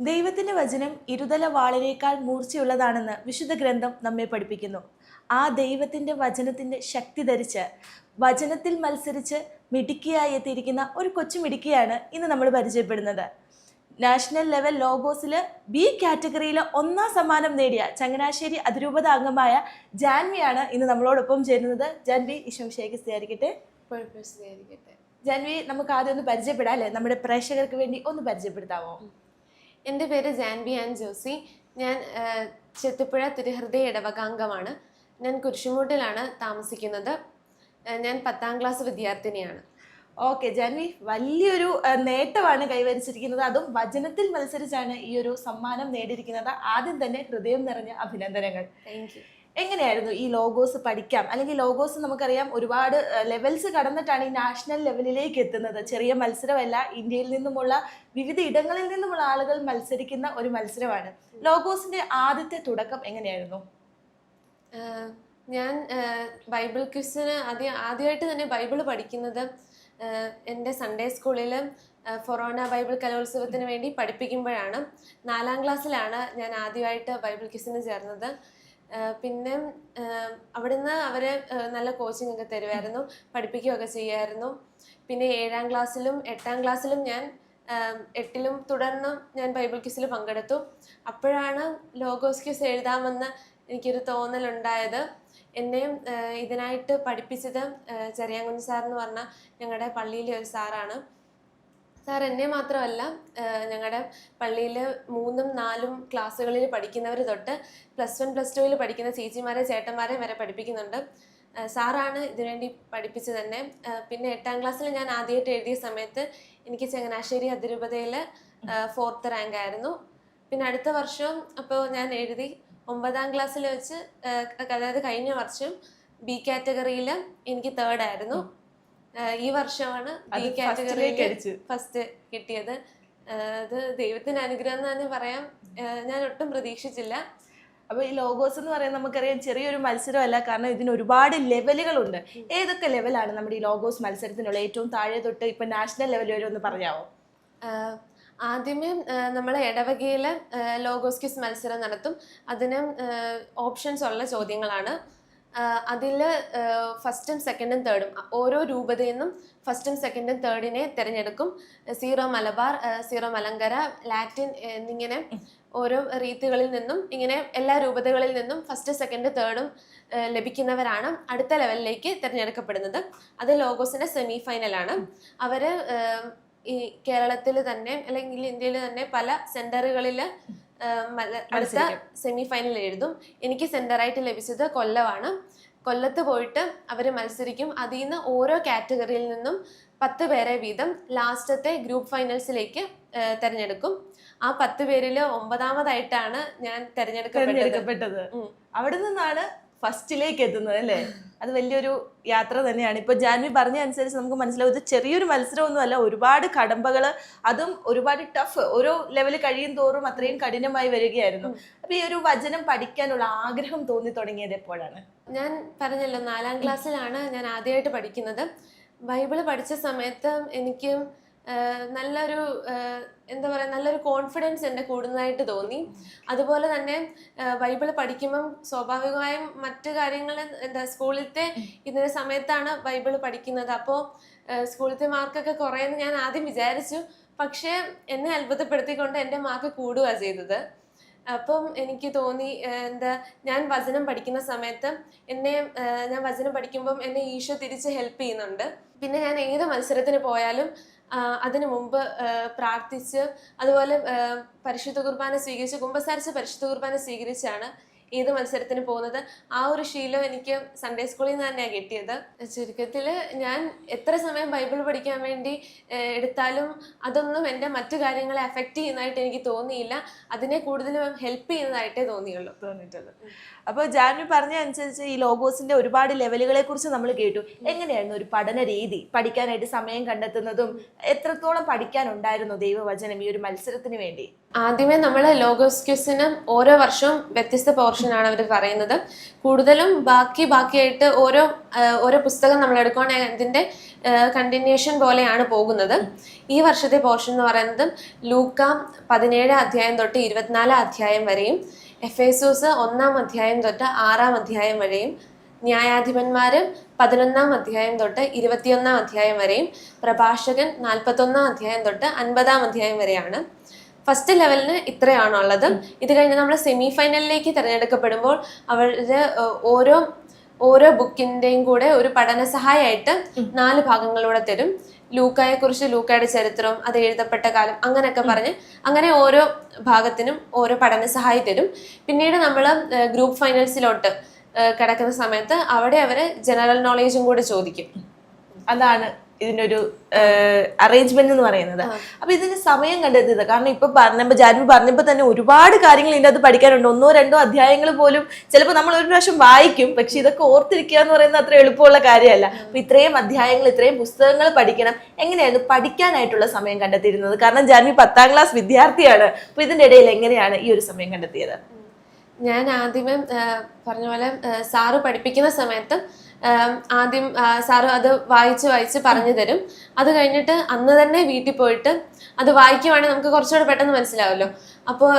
ദൈവത്തിന്റെ വചനം ഇരുതല വാളിനേക്കാൾ മൂർച്ചയുള്ളതാണെന്ന് വിശുദ്ധ ഗ്രന്ഥം നമ്മെ പഠിപ്പിക്കുന്നു. ആ ദൈവത്തിന്റെ വചനത്തിന്റെ ശക്തി ധരിച്ച് വചനത്തിൽ മത്സരിച്ച് മിടുക്കിയായി എത്തിയിരിക്കുന്ന ഒരു കൊച്ചു മിടുക്കിയാണ് ഇന്ന് നമ്മൾ പരിചയപ്പെടുന്നത്. നാഷണൽ ലെവൽ ലോഗോസിൽ ബി കാറ്റഗറിയിൽ ഒന്നാം സമ്മാനം നേടിയ ചങ്ങനാശ്ശേരി അതിരൂപത അംഗമായ ജാൻവിയാണ് ഇന്ന് നമ്മളോടൊപ്പം ചേരുന്നത്. ജാൻവി സ്ഥിരീകരിക്കട്ടെ കുഴപ്പമില്ലായിരിക്കട്ടെ ജാൻവി നമുക്ക് ആദ്യം ഒന്ന് പരിചയപ്പെടാം അല്ലേ? നമ്മുടെ പ്രേക്ഷകർക്ക് വേണ്ടി ഒന്ന് പരിചയപ്പെടുത്താമോ? എന്റെ പേര് ജാൻബി ആൻ ജോസി. ഞാൻ ചെത്തിപ്പുഴ തിരുഹൃദയ ഇടവകാംഗമാണ്. ഞാൻ കുരിശുമൂട്ടിലാണ് താമസിക്കുന്നത്. ഞാൻ പത്താം ക്ലാസ് വിദ്യാർത്ഥിനിയാണ്. ഓക്കെ ജാൻവി വലിയൊരു നേട്ടമാണ് കൈവരിച്ചിരിക്കുന്നത്. അതും വചനത്തിൽ മത്സരിച്ചാണ് ഈ ഒരു സമ്മാനം നേടിയിരിക്കുന്നത്. ആദ്യം തന്നെ ഹൃദയം നിറഞ്ഞ അഭിനന്ദനങ്ങൾ. Thank you. എങ്ങനെയായിരുന്നു ഈ ലോഗോസ് പഠിക്കാം? അല്ലെങ്കിൽ ലോഗോസ് നമുക്കറിയാം ഒരുപാട് ലെവൽസ് കടന്നിട്ടാണ് ഈ നാഷണൽ ലെവലിലേക്ക് എത്തുന്നത്. ചെറിയ മത്സരമല്ല ഇന്ത്യയിൽ നിന്നുമുള്ള വിവിധ ഇടങ്ങളിൽ നിന്നുമുള്ള ആളുകൾ മത്സരിക്കുന്ന ഒരു മത്സരമാണ്. ലോഗോസിന്റെ ആദ്യത്തെ തുടക്കം എങ്ങനെയായിരുന്നു? ഞാൻ ബൈബിൾ ക്വിസിന് ആദ്യം ആദ്യമായിട്ട് തന്നെ ബൈബിൾ പഠിക്കുന്നത് എന്റെ സൺഡേ സ്കൂളിൽ ഫൊറോണ ബൈബിൾ കലോത്സവത്തിന് വേണ്ടി പഠിപ്പിക്കുമ്പോഴാണ്. നാലാം ക്ലാസ്സിലാണ് ഞാൻ ആദ്യമായിട്ട് ബൈബിൾ ക്വിസിന് ചേർന്നത്. പിന്നെ അവിടുന്ന് അവർ നല്ല കോച്ചിങ് ഒക്കെ തരുമായിരുന്നു പഠിപ്പിക്കുകയൊക്കെ ചെയ്യുമായിരുന്നു പിന്നെ ഏഴാം ക്ലാസ്സിലും എട്ടാം ക്ലാസ്സിലും ഞാൻ എട്ടിലും തുടർന്നും ഞാൻ ബൈബിൾ ക്യൂസിൽ പങ്കെടുത്തു. അപ്പോഴാണ് ലോഗോസ് ക്വിസ് എഴുതാമെന്ന് എനിക്കൊരു തോന്നലുണ്ടായത്. എന്നെയും ഇതിനായിട്ട് പഠിപ്പിച്ചത് ചെറിയാങ്കുഞ്ഞ് സാർ എന്ന് പറഞ്ഞ ഞങ്ങളുടെ പള്ളിയിലെ ഒരു സാറാണ്. സാർ എന്നെ മാത്രമല്ല ഞങ്ങളുടെ പള്ളിയിൽ മൂന്നും നാലും ക്ലാസ്സുകളിൽ പഠിക്കുന്നവർ തൊട്ട് പ്ലസ് വൺ പ്ലസ് ടുവിൽ പഠിക്കുന്ന ചേച്ചിമാരെ ചേട്ടന്മാരെ വരെ പഠിപ്പിക്കുന്നുണ്ട്. സാറാണ് ഇതിനുവേണ്ടി പഠിപ്പിച്ചു തന്നെ പിന്നെ എട്ടാം ക്ലാസ്സിൽ ഞാൻ ആദ്യമായിട്ട് എഴുതിയ സമയത്ത് എനിക്ക് ചങ്ങനാശ്ശേരി അതിരൂപതയിൽ ഫോർത്ത് റാങ്ക് ആയിരുന്നു. പിന്നെ അടുത്ത വർഷവും അപ്പോൾ ഞാൻ എഴുതി ഒമ്പതാം ക്ലാസ്സിൽ വെച്ച് അതായത് കഴിഞ്ഞ വർഷം ബി കാറ്റഗറിയിൽ എനിക്ക് തേർഡ് ആയിരുന്നു. ഈ വർഷമാണ് ഈ ബി first ലേക്ക് കാറ്റഗറിയിൽ അടിച്ചു. ഫസ്റ്റ് കിട്ടിയത്. അത് ദൈവത്തിന്റെ അനുഗ്രഹം എന്ന് തന്നെ പറയാം. ഞാൻ ഒട്ടും പ്രതീക്ഷിച്ചില്ല. അപ്പൊ ഈ ലോഗോസ് എന്ന് പറയുന്നത് നമുക്കറിയാം ചെറിയൊരു മത്സരമല്ല കാരണം ഇതിന് ഒരുപാട് ലെവലുകളുണ്ട് ഏതൊക്കെ ലെവലാണ് നമ്മുടെ ഈ ലോഗോസ് മത്സരത്തിനുള്ള ഏറ്റവും താഴെ തൊട്ട് ഇപ്പൊ നാഷണൽ ലെവൽ വരെ ഒന്ന് പറയാമോ ആദ്യമേ നമ്മൾ ഇടവകയിലെ ലോഗോസ് ക്വിസ് മത്സരം നടത്തും. അതിന് ഓപ്ഷൻസ് ഉള്ള ചോദ്യങ്ങളാണ്. അതിൽ ഫസ്റ്റും സെക്കൻഡും തേർഡും ഓരോ രൂപതയിൽ നിന്നും ഫസ്റ്റും സെക്കൻഡും തേർഡിനെ തിരഞ്ഞെടുക്കും. Syro Malabar Syro Malankara Latin എന്നിങ്ങനെ ഓരോ റീത്തുകളിൽ നിന്നും ഇങ്ങനെ എല്ലാ രൂപതകളിൽ നിന്നും ഫസ്റ്റ് സെക്കൻഡ് തേർഡും ലഭിക്കുന്നവരാണ് അടുത്ത ലെവലിലേക്ക് തിരഞ്ഞെടുക്കപ്പെടുന്നത്. അത് ലോഗോസിന്റെ സെമി ഫൈനലാണ് അവർ ഈ കേരളത്തിൽ തന്നെ അല്ലെങ്കിൽ ഇന്ത്യയിൽ തന്നെ പല സെന്ററുകളിൽ അടുത്ത സെമി ഫൈനൽ എഴുതും. എനിക്ക് സെന്ററായിട്ട് ലഭിച്ചത് കൊല്ലമാണ് കൊല്ലത്ത് പോയിട്ട് അവർ മത്സരിക്കും. അതിൽ നിന്ന് ഓരോ കാറ്റഗറിയിൽ നിന്നും പത്ത് പേരെ വീതം ലാസ്റ്റത്തെ ഗ്രൂപ്പ് ഫൈനൽസിലേക്ക് തിരഞ്ഞെടുക്കും. ആ പത്ത് പേരിൽ ഒമ്പതാമതായിട്ടാണ് ഞാൻ തിരഞ്ഞെടുക്കപ്പെട്ടത്. അവിടെ നിന്നാണ് ഫസ്റ്റിലേക്ക് എത്തുന്നത് അല്ലേ? അത് വലിയൊരു യാത്ര തന്നെയാണ്. ഇപ്പൊ ജാൻവി പറഞ്ഞ അനുസരിച്ച് നമുക്ക് മനസ്സിലാവും ഇത് ചെറിയൊരു മത്സരമൊന്നുമല്ല ഒരുപാട് കടമ്പകൾ അതും ഒരുപാട് ടഫ് ഓരോ ലെവൽ കഴിയും തോറും അത്രയും കഠിനമായി വരികയായിരുന്നു. അപ്പൊ ഈ ഒരു വചനം പഠിക്കാനുള്ള ആഗ്രഹം തോന്നി തുടങ്ങിയത് എപ്പോഴാണ്? ഞാൻ പറഞ്ഞല്ലോ നാലാം ക്ലാസ്സിലാണ് ഞാൻ ആദ്യമായിട്ട് പഠിക്കുന്നത്. ബൈബിൾ പഠിച്ച സമയത്ത് എനിക്ക് നല്ലൊരു എന്താ പറയുക നല്ലൊരു കോൺഫിഡൻസ് എന്റെ കൂടുന്നതായിട്ട് തോന്നി. അതുപോലെ തന്നെ ബൈബിൾ പഠിക്കുമ്പം സ്വാഭാവികമായും മറ്റു കാര്യങ്ങൾ എന്താ സ്കൂളിലത്തെ ഇതിന്റെ സമയത്താണ് ബൈബിൾ പഠിക്കുന്നത്. അപ്പോൾ സ്കൂളിലത്തെ മാർക്കൊക്കെ കുറയെന്ന് ഞാൻ ആദ്യം വിചാരിച്ചു. പക്ഷേ എന്നെ അത്ഭുതപ്പെടുത്തിക്കൊണ്ട് എന്റെ മാർക്ക് കൂടുക ചെയ്തത്. അപ്പം എനിക്ക് തോന്നി എന്താ ഞാൻ വചനം പഠിക്കുന്ന സമയത്ത് എന്നെ ഞാൻ വചനം പഠിക്കുമ്പം എന്നെ ഈശോ തിരിച്ച് ഹെൽപ്പ് ചെയ്യുന്നുണ്ട്. പിന്നെ ഞാൻ ഏത് മത്സരത്തിന് പോയാലും അതിനു മുമ്പ് പ്രാർത്ഥിച്ച് അതുപോലെ പരിശുദ്ധ കുർബാന സ്വീകരിച്ച് കുമ്പസാരിച്ച് പരിശുദ്ധ കുർബാന സ്വീകരിച്ചാണ് ഏത് മത്സരത്തിന് പോകുന്നത്? ആ ഒരു ശീലം എനിക്ക് സൺഡേ സ്കൂളിൽ നിന്ന് തന്നെയാണ് കിട്ടിയത്. ചുരുക്കത്തിൽ ഞാൻ എത്ര സമയം ബൈബിൾ പഠിക്കാൻ വേണ്ടി എടുത്താലും അതൊന്നും എന്റെ മറ്റു കാര്യങ്ങളെ അഫക്റ്റ് ചെയ്യുന്നതായിട്ട് എനിക്ക് തോന്നിയില്ല. അതിനെ കൂടുതലും ഹെൽപ്പ് ചെയ്യുന്നതായിട്ടേ തോന്നിയുള്ളൂ. തോന്നിയിട്ടുള്ളൂ. അപ്പോൾ ജാൻവി പറഞ്ഞ അനുസരിച്ച് ഈ ലോഗോസിന്റെ ഒരുപാട് ലെവലുകളെ കുറിച്ച് നമ്മൾ കേട്ടു. എങ്ങനെയായിരുന്നു ഒരു പഠന രീതി? പഠിക്കാനായിട്ട് സമയം കണ്ടെത്തുന്നതും എത്രത്തോളം പഠിക്കാനുണ്ടായിരുന്നു ദൈവവചനം ഈ ഒരു മത്സരത്തിന് വേണ്ടി? ആദ്യമേ നമ്മൾ ലോഗോസ്ക്യൂസിന് ഓരോ വർഷവും വ്യത്യസ്ത പോർഷനാണ് അവർ പറയുന്നത്. കൂടുതലും ബാക്കി ബാക്കിയായിട്ട് ഓരോ ഓരോ പുസ്തകം നമ്മൾ എടുക്കുകയാണെങ്കിൽ അതിന്റെ കണ്ടിന്യൂഷൻ പോലെയാണ് പോകുന്നത്. ഈ വർഷത്തെ പോർഷൻ എന്ന് പറയുന്നത് ലൂക്ക പതിനേഴ് അധ്യായം തൊട്ട് ഇരുപത്തിനാല് അധ്യായം വരെയും എഫേസൂസ് ഒന്നാം അധ്യായം തൊട്ട് ആറാം അധ്യായം വരെയും ന്യായാധിപന്മാർ പതിനൊന്നാം അധ്യായം തൊട്ട് ഇരുപത്തിയൊന്നാം അധ്യായം വരെയും പ്രഭാഷകൻ നാൽപ്പത്തൊന്നാം അധ്യായം തൊട്ട് അൻപതാം അധ്യായം വരെയാണ്. ഫസ്റ്റ് ലെവലിന് ഇത്രയാണുള്ളത്. ഇത് കഴിഞ്ഞ് നമ്മൾ സെമി ഫൈനലിലേക്ക് തിരഞ്ഞെടുക്കപ്പെടുമ്പോൾ അവരുടെ ഓരോ ഓരോ ബുക്കിന്റെയും കൂടെ ഒരു പഠന സഹായമായിട്ട് നാല് ഭാഗങ്ങളിലൂടെ തരും. ലൂക്കായെ കുറിച്ച് ലൂക്കായുടെ ചരിത്രം അത് എഴുതപ്പെട്ട കാലം അങ്ങനെയൊക്കെ പറഞ്ഞ് അങ്ങനെ ഓരോ ഭാഗത്തിനും ഓരോ പഠന സഹായി തരും. പിന്നീട് നമ്മൾ ഗ്രൂപ്പ് ഫൈനൽസിലോട്ട് കിടക്കുന്ന സമയത്ത് അവിടെ അവർ ജനറൽ നോളേജും കൂടെ ചോദിക്കും. അതാണ് ഇതിന്റെ ഒരു അറേഞ്ച്മെന്റ് എന്ന് പറയുന്നത്. അപ്പൊ ഇതിന് സമയം കണ്ടെത്തിയത്. കാരണം ഇപ്പൊ പറഞ്ഞപ്പോ ജാൻവി പറഞ്ഞപ്പോ തന്നെ ഒരുപാട് കാര്യങ്ങൾ ഇതിന്റെ അത് പഠിക്കാനുണ്ട്. ഒന്നോ രണ്ടോ അധ്യായങ്ങൾ പോലും ചിലപ്പോൾ നമ്മൾ ഒരു പ്രാവശ്യം വായിക്കും. പക്ഷെ ഇതൊക്കെ ഓർത്തിരിക്കുക എന്ന് പറയുന്നത് അത്ര എളുപ്പമുള്ള കാര്യമല്ല. അപ്പൊ ഇത്രയും അധ്യായങ്ങൾ ഇത്രയും പുസ്തകങ്ങൾ പഠിക്കണം. എങ്ങനെയായിരുന്നു പഠിക്കാനായിട്ടുള്ള സമയം കണ്ടെത്തിയിരുന്നത്? കാരണം ജാൻവി പത്താം ക്ലാസ് വിദ്യാർത്ഥിയാണ്. അപ്പൊ ഇതിന്റെ ഇടയിൽ എങ്ങനെയാണ് ഈ ഒരു സമയം കണ്ടെത്തിയത്? ഞാൻ ആദ്യമേ പറഞ്ഞ പോലെ സാറ് പഠിപ്പിക്കുന്ന സമയത്ത് ആദ്യം സാറ് അത് വായിച്ച് വായിച്ച് പറഞ്ഞു തരും. അത് കഴിഞ്ഞിട്ട് അന്ന് തന്നെ വീട്ടിൽ പോയിട്ട് അത് വായിക്കുവാണെങ്കിൽ നമുക്ക് കുറച്ചുകൂടെ പെട്ടെന്ന് മനസ്സിലാവുമല്ലോ അപ്പോൾ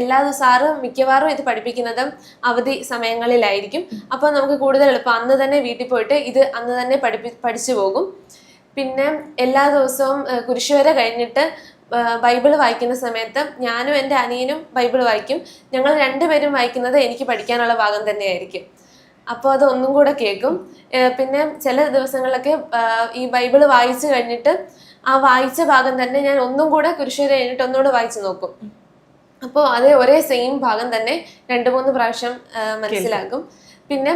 എല്ലാ സാറ് മിക്കവാറും ഇത് പഠിപ്പിക്കുന്നത് അവധി സമയങ്ങളിലായിരിക്കും. അപ്പോൾ നമുക്ക് കൂടുതൽ എളുപ്പം അന്ന് തന്നെ വീട്ടിൽ പോയിട്ട് ഇത് അന്ന് തന്നെ പഠിപ്പി പഠിച്ചു പോകും. പിന്നെ എല്ലാ ദിവസവും കുരിശുവര കഴിഞ്ഞിട്ട് ബൈബിൾ വായിക്കുന്ന സമയത്ത് ഞാനും എന്റെ അനിയനും ബൈബിൾ വായിക്കും. ഞങ്ങൾ രണ്ടുപേരും വായിക്കുന്നത് എനിക്ക് പഠിക്കാനുള്ള ഭാഗം തന്നെയായിരിക്കും. അപ്പോൾ അത് ഒന്നും കൂടെ കേൾക്കും. പിന്നെ ചില ദിവസങ്ങളിലൊക്കെ ഈ ബൈബിൾ വായിച്ചു കഴിഞ്ഞിട്ട് ആ വായിച്ച ഭാഗം തന്നെ ഞാൻ ഒന്നും കൂടെ കുരിശുവര കഴിഞ്ഞിട്ട് ഒന്നുകൂടെ വായിച്ചു നോക്കും. അപ്പോൾ അതേ ഒരേ സെയിം ഭാഗം തന്നെ രണ്ട് മൂന്ന് പ്രാവശ്യം മനസ്സിലാക്കും. പിന്നെ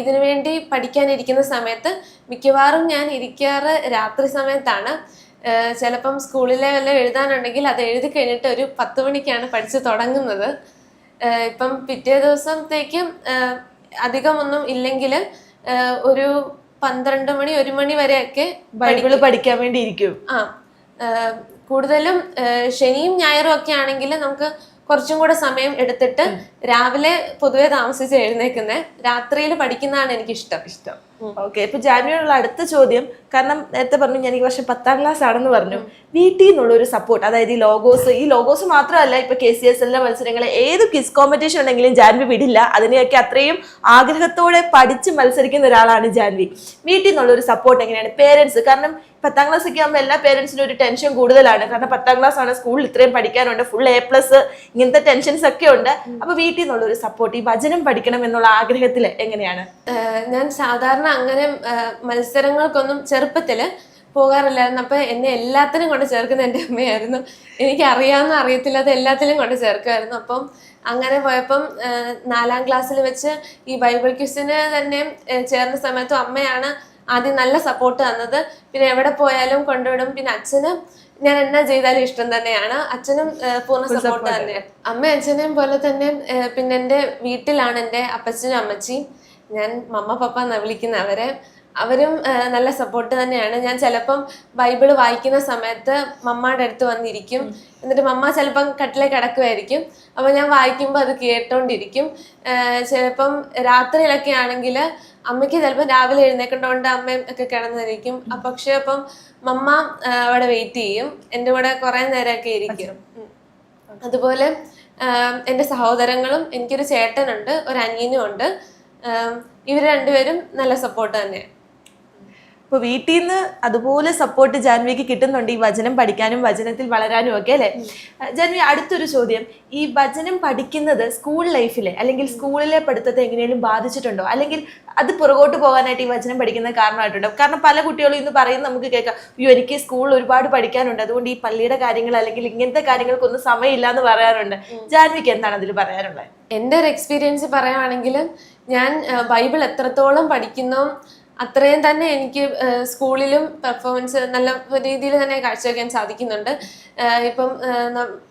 ഇതിനു വേണ്ടി പഠിക്കാനിരിക്കുന്ന സമയത്ത് മിക്കവാറും ഞാൻ ഇരിക്കാറ് രാത്രി സമയത്താണ്. ചിലപ്പം സ്കൂളിലെ വല്ല എഴുതാനുണ്ടെങ്കിൽ അത് എഴുതി കഴിഞ്ഞിട്ട് ഒരു പത്ത് മണിക്കാണ് പഠിച്ചു തുടങ്ങുന്നത്. ഇപ്പം പിറ്റേ ദിവസത്തേക്കും അധികമൊന്നും ഇല്ലെങ്കിൽ ഒരു പന്ത്രണ്ട് മണി ഒരു മണി വരെയൊക്കെ ബൈബിൾ പഠിക്കാൻ വേണ്ടി ഇരിക്കും ആ കൂടുതലും ശനിയും ഞായറും ഒക്കെ ആണെങ്കിൽ നമുക്ക് കുറച്ചും കൂടെ സമയം എടുത്തിട്ട് രാവിലെ പൊതുവെ താമസിച്ച് എഴുന്നേക്കുന്നത് രാത്രിയിൽ പഠിക്കുന്നതാണ് എനിക്ക് ഇഷ്ടം ഇഷ്ടം. ഓക്കെ ഇപ്പൊ ജാനുവരിയുള്ള അടുത്ത ചോദ്യം കാരണം നേരത്തെ പറഞ്ഞു ഞാൻ ഈ വർഷം പത്താം ക്ലാസ് ആണെന്ന് പറഞ്ഞു. വീട്ടിൽ നിന്നുള്ള ഒരു സപ്പോർട്ട് അതായത് ഈ ലോഗോസ് ഈ ലോഗോസ് മാത്രമല്ല ഇപ്പൊ കെ സി എസ് എല്ലിന്റെ മത്സരങ്ങൾ ഏത് ക്വിസ് കോമ്പറ്റീഷൻ ഉണ്ടെങ്കിലും ജാൻവി വിടില്ല. അതിനെയൊക്കെ അത്രയും ആഗ്രഹത്തോടെ പഠിച്ച് മത്സരിക്കുന്ന ഒരാളാണ് ജാൻവി. വീട്ടിൽ നിന്നുള്ള ഒരു സപ്പോർട്ട് എങ്ങനെയാണ്? പേരൻസ് കാരണം പത്താം ക്ലാസ് ഒക്കെ ആകുമ്പോൾ എല്ലാ പേരൻസിനും ഒരു ടെൻഷൻ കൂടുതലാണ്. കാരണം പത്താം ക്ലാസ് ആണ് സ്കൂളിൽ ഇത്രയും പഠിക്കാനുണ്ട് ഫുൾ എ പ്ലസ് ഇങ്ങനത്തെ ടെൻഷൻസ് ഒക്കെ ഉണ്ട്. അപ്പൊ വീട്ടിൽ നിന്നുള്ള ഒരു സപ്പോർട്ട് ഈ വചനം പഠിക്കണം എന്നുള്ള ആഗ്രഹത്തിൽ എങ്ങനെയാണ്? ഞാൻ സാധാരണ അങ്ങനെ മത്സരങ്ങൾക്കൊന്നും ചെറുപ്പത്തിൽ പോകാറില്ലായിരുന്നു. അപ്പൊ എന്നെ എല്ലാത്തിനും കൊണ്ട് ചേർക്കുന്ന എന്റെ അമ്മയായിരുന്നു. എനിക്ക് അറിയാവുന്ന അറിയത്തില്ലാത്ത എല്ലാത്തിലും കൊണ്ട് ചേർക്കുമായിരുന്നു. അപ്പം അങ്ങനെ പോയപ്പം നാലാം ക്ലാസ്സിൽ വെച്ച് ഈ ബൈബിൾ ക്വിസിന് തന്നെ ചേർന്ന സമയത്തും അമ്മയാണ് ആദ്യം നല്ല സപ്പോർട്ട് തന്നത്. പിന്നെ എവിടെ പോയാലും കൊണ്ടുവിടും. പിന്നെ അച്ഛന് ഞാൻ എന്നാ ചെയ്താലും ഇഷ്ടം തന്നെയാണ്. അച്ഛനും പൂർണ സപ്പോർട്ട് തന്നെയാണ്. അമ്മ അച്ഛനെയും പോലെ തന്നെ പിന്നെ എന്റെ വീട്ടിലാണ് എന്റെ അപ്പച്ചനും അമ്മച്ചിയും. ഞാൻ മമ്മ പപ്പ എന്നാ വിളിക്കുന്ന. അവരെ അവരും നല്ല സപ്പോർട്ട് തന്നെയാണ്. ഞാൻ ചിലപ്പം ബൈബിൾ വായിക്കുന്ന സമയത്ത് മമ്മയുടെ അടുത്ത് വന്നിരിക്കും. എന്നിട്ട് മമ്മ ചിലപ്പം കട്ടിലെ കിടക്കുമായിരിക്കും അപ്പോൾ ഞാൻ വായിക്കുമ്പോൾ അത് കേട്ടോണ്ടിരിക്കും. ചിലപ്പം രാത്രിയിലൊക്കെ ആണെങ്കിൽ അമ്മയ്ക്ക് ചിലപ്പോൾ രാവിലെ എഴുന്നേക്കേണ്ടതുകൊണ്ട് അമ്മയും ഒക്കെ കിടന്നിരിക്കും. പക്ഷെ അപ്പം മമ്മ അവിടെ വെയിറ്റ് ചെയ്യും. എന്റെ കൂടെ കുറേ നേരമൊക്കെ ഇരിക്കും. അതുപോലെ എന്റെ സഹോദരങ്ങളും എനിക്കൊരു ചേട്ടനുണ്ട് ഒരു അനിയനും ഉണ്ട്. ഇവർ രണ്ടുപേരും നല്ല സപ്പോർട്ട് തന്നെയാണ് ഇപ്പൊ വീട്ടിൽ നിന്ന് അതുപോലെ സപ്പോർട്ട് ജാൻവിക്ക് കിട്ടുന്നുണ്ട്. ഈ വചനം പഠിക്കാനും വചനത്തിൽ വളരാനും ഒക്കെ അല്ലെ? ജാൻവി അടുത്തൊരു ചോദ്യം. ഈ വചനം പഠിക്കുന്നത് സ്കൂൾ ലൈഫിലെ അല്ലെങ്കിൽ സ്കൂളിലെ പഠിത്തത്തെ എങ്ങനെയും ബാധിച്ചിട്ടുണ്ടോ? അല്ലെങ്കിൽ അത് പുറകോട്ട് പോകാനായിട്ട് ഈ വചനം പഠിക്കുന്ന കാരണമായിട്ടുണ്ടോ? കാരണം പല കുട്ടികളും ഇന്ന് പറയുന്നത് നമുക്ക് കേൾക്കാം. അയ്യോ എനിക്ക് സ്കൂളിൽ ഒരുപാട് പഠിക്കാനുണ്ട്. അതുകൊണ്ട് ഈ പള്ളിയുടെ കാര്യങ്ങൾ അല്ലെങ്കിൽ ഇങ്ങനത്തെ കാര്യങ്ങൾക്കൊന്നും സമയമില്ല എന്ന് പറയാറുണ്ട് ജാൻവിക്ക് എന്താണ് അതിൽ പറയാനുള്ളത്? എന്റെ ഒരു എക്സ്പീരിയൻസ് പറയുവാണെങ്കിൽ ഞാൻ ബൈബിൾ എത്രത്തോളം പഠിക്കുന്നു അത്രയും തന്നെ എനിക്ക് സ്കൂളിലും പെർഫോമൻസ് നല്ല രീതിയിൽ തന്നെ കാഴ്ചവെക്കാൻ സാധിക്കുന്നുണ്ട്. ഇപ്പം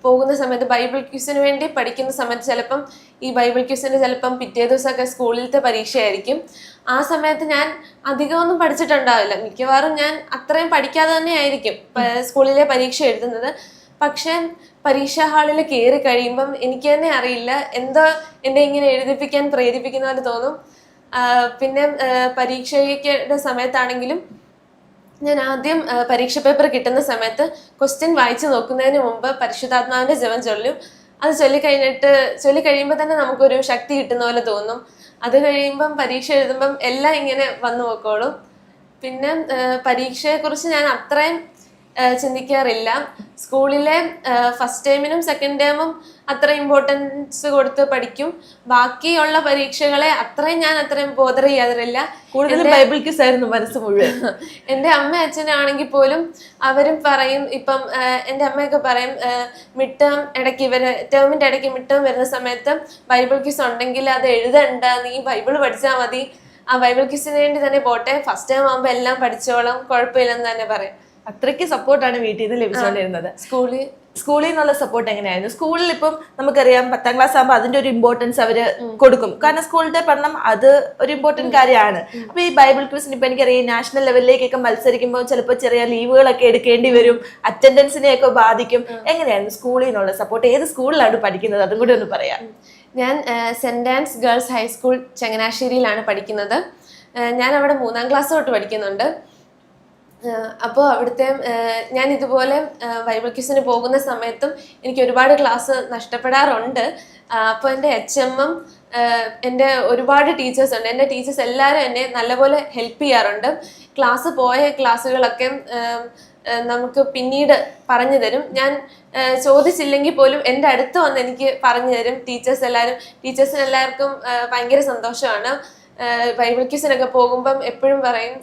പോകുന്ന സമയത്ത് ബൈബിൾ ക്യൂസിന് വേണ്ടി പഠിക്കുന്ന സമയത്ത് ചിലപ്പം ഈ ബൈബിൾ ക്യൂസിന് ചിലപ്പം പിറ്റേ ദിവസമൊക്കെ സ്കൂളിലത്തെ പരീക്ഷയായിരിക്കും. ആ സമയത്ത് ഞാൻ അധികമൊന്നും പഠിച്ചിട്ടുണ്ടാവില്ല. മിക്കവാറും ഞാൻ അത്രയും പഠിക്കാതെ തന്നെ ആയിരിക്കും സ്കൂളിലെ പരീക്ഷ എഴുതുന്നത്. പക്ഷെ പരീക്ഷാ ഹാളിൽ കയറി കഴിയുമ്പം എനിക്ക് തന്നെ അറിയില്ല. എന്താ എന്നെ ഇങ്ങനെ എഴുതിപ്പിക്കാൻ പ്രേരിപ്പിക്കുന്ന പോലെ തോന്നും. പിന്നെ പരീക്ഷയ്ക്കുടെ സമയത്താണെങ്കിലും ഞാൻ ആദ്യം പരീക്ഷ പേപ്പർ കിട്ടുന്ന സമയത്ത് ക്വസ്റ്റ്യൻ വായിച്ചു നോക്കുന്നതിന് മുമ്പ് പരിശുദ്ധാത്മാവിന്റെ ജപം ചൊല്ലും. അത് ചൊല്ലിക്കഴിഞ്ഞിട്ട് ചൊല്ലിക്കഴിയുമ്പോൾ തന്നെ നമുക്കൊരു ശക്തി കിട്ടുന്ന പോലെ തോന്നും. അത് കഴിയുമ്പം പരീക്ഷ എഴുതുമ്പം എല്ലാം ഇങ്ങനെ വന്നു പോക്കോളും. പിന്നെ പരീക്ഷയെക്കുറിച്ച് ഞാൻ അത്രയും ചിന്തിക്കാറില്ല. സ്കൂളിലെ ഫസ്റ്റ് ടൈമിനും സെക്കൻഡ് ടൈമും അത്ര ഇമ്പോർട്ടൻസ് കൊടുത്ത് പഠിക്കും. ബാക്കിയുള്ള പരീക്ഷകളെ അത്രയും ഞാൻ അത്രയും ബോധർ ചെയ്യാറില്ല. കൂടുതലും ബൈബിൾ ക്യൂസ് ആയിരുന്നു മനസ്സ് മുഴുവൻ. എന്റെ അമ്മ അച്ഛനാണെങ്കിൽ പോലും അവരും പറയും ഇപ്പം എന്റെ അമ്മയൊക്കെ പറയും മിഡ് ടേം ഇടയ്ക്ക് വരെ ടേമിന്റെ ഇടയ്ക്ക് മിഡ് ടേം വരുന്ന സമയത്ത് ബൈബിൾ ക്യൂസ് ഉണ്ടെങ്കിൽ അത് എഴുതണ്ട നീ ബൈബിൾ പഠിച്ചാൽ മതി. ആ ബൈബിൾ ക്യൂസിന് വേണ്ടി തന്നെ പോട്ടെ ഫസ്റ്റ് ടൈം ആകുമ്പോൾ എല്ലാം പഠിച്ചോളാം കുഴപ്പമില്ലെന്ന് തന്നെ പറയും. അത്രയ്ക്ക് സപ്പോർട്ടാണ് വീട്ടിൽ നിന്ന് ലഭിച്ചുകൊണ്ടിരുന്നത്. സ്കൂളിൽ സ്കൂളിൽ നിന്നുള്ള സപ്പോർട്ട് എങ്ങനെയായിരുന്നു? സ്കൂളിൽ ഇപ്പം നമുക്കറിയാം പത്താം ക്ലാസ് ആകുമ്പോൾ അതിന്റെ ഒരു ഇമ്പോർട്ടൻസ് അവർ കൊടുക്കും. കാരണം സ്കൂളിന്റെ പഠനം അത് ഒരു ഇമ്പോർട്ടന്റ് കാര്യമാണ്. അപ്പൊ ഈ ബൈബിൾ ക്വിസിന് ഇപ്പൊ എനിക്കറിയാം നാഷണൽ ലെവലിലേക്കൊക്കെ മത്സരിക്കുമ്പോൾ ചിലപ്പോൾ ചെറിയ ലീവുകളൊക്കെ എടുക്കേണ്ടി വരും. അറ്റൻഡൻസിനെയൊക്കെ ബാധിക്കും. എങ്ങനെയായിരുന്നു സ്കൂളിൽ നിന്നുള്ള സപ്പോർട്ട് ഏത് സ്കൂളിലാണ് പഠിക്കുന്നത്? അതും കൂടി ഒന്ന് പറയാം. ഞാൻ saint Ann's girls high school ചങ്ങനാശ്ശേരിയിലാണ് പഠിക്കുന്നത്. ഞാൻ അവിടെ മൂന്നാം ക്ലാസ് തൊട്ട് പഠിക്കുന്നുണ്ട്. അപ്പോൾ അവിടുത്തെ ഞാൻ ഇതുപോലെ ബൈബിൾ ക്യൂസിന് പോകുന്ന സമയത്തും എനിക്ക് ഒരുപാട് ക്ലാസ് നഷ്ടപ്പെടാറുണ്ട്. അപ്പോൾ എന്റെ എച്ച് എം എം എന്റെ ഒരുപാട് ടീച്ചേഴ്സ് ഉണ്ട്. എന്റെ ടീച്ചേഴ്സ് എല്ലാവരും എന്നെ നല്ലപോലെ ഹെൽപ്പ് ചെയ്യാറുണ്ട്. ക്ലാസ് പോയ ക്ലാസ്സുകളൊക്കെ നമുക്ക് പിന്നീട് പറഞ്ഞു തരും. ഞാൻ ചോദിച്ചില്ലെങ്കിൽ പോലും എന്റെ അടുത്ത് വന്ന് എനിക്ക് പറഞ്ഞു തരും. ടീച്ചേഴ്സ് എല്ലാവരും ടീച്ചേഴ്സിന് എല്ലാവർക്കും ആഹ് ഭയങ്കര സന്തോഷമാണ്. ബൈബിൾ ക്യൂസിനൊക്കെ പോകുമ്പം എപ്പോഴും പറയും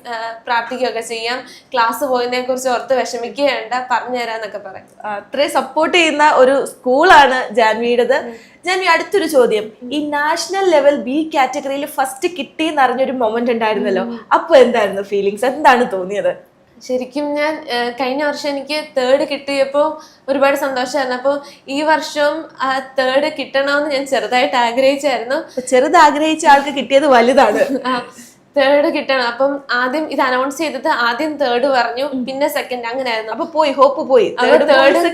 പ്രാർത്ഥിക്കുകയൊക്കെ ചെയ്യാം. ക്ലാസ് പോയതിനെ കുറിച്ച് ഓർത്ത് വിഷമിക്കുകയുണ്ട് പറഞ്ഞു തരാന്നൊക്കെ പറയും. അത്രയും സപ്പോർട്ട് ചെയ്യുന്ന ഒരു സ്കൂളാണ് ജാൻവിയുടേത്. ജാൻവി അടുത്തൊരു ചോദ്യം. ഈ നാഷണൽ ലെവൽ ബി കാറ്റഗറിയിൽ ഫസ്റ്റ് കിട്ടി എന്ന് അറിഞ്ഞൊരു മൊമെന്റ് ഉണ്ടായിരുന്നല്ലോ അപ്പൊ എന്തായിരുന്നു ഫീലിങ്സ് എന്താണ് തോന്നിയത്? ശരിക്കും ഞാൻ കഴിഞ്ഞ വർഷം എനിക്ക് തേർഡ് കിട്ടിയപ്പോൾ ഒരുപാട് സന്തോഷമായിരുന്നു അപ്പോൾ ഈ വർഷവും ആ തേർഡ് കിട്ടണമെന്ന് ഞാൻ ചെറുതായിട്ട് ആഗ്രഹിച്ചായിരുന്നു. ചെറുത് ആഗ്രഹിച്ച ആൾക്ക് കിട്ടിയത് വലുതാണ്. തേർഡ് കിട്ടണം. അപ്പം ആദ്യം ഇത് അനൗൺസ് ചെയ്തത് ആദ്യം തേർഡ് പറഞ്ഞു പിന്നെ സെക്കൻഡ് അങ്ങനെയായിരുന്നു. അപ്പൊ പോയി ഹോപ്പ് പോയി. തേർഡ്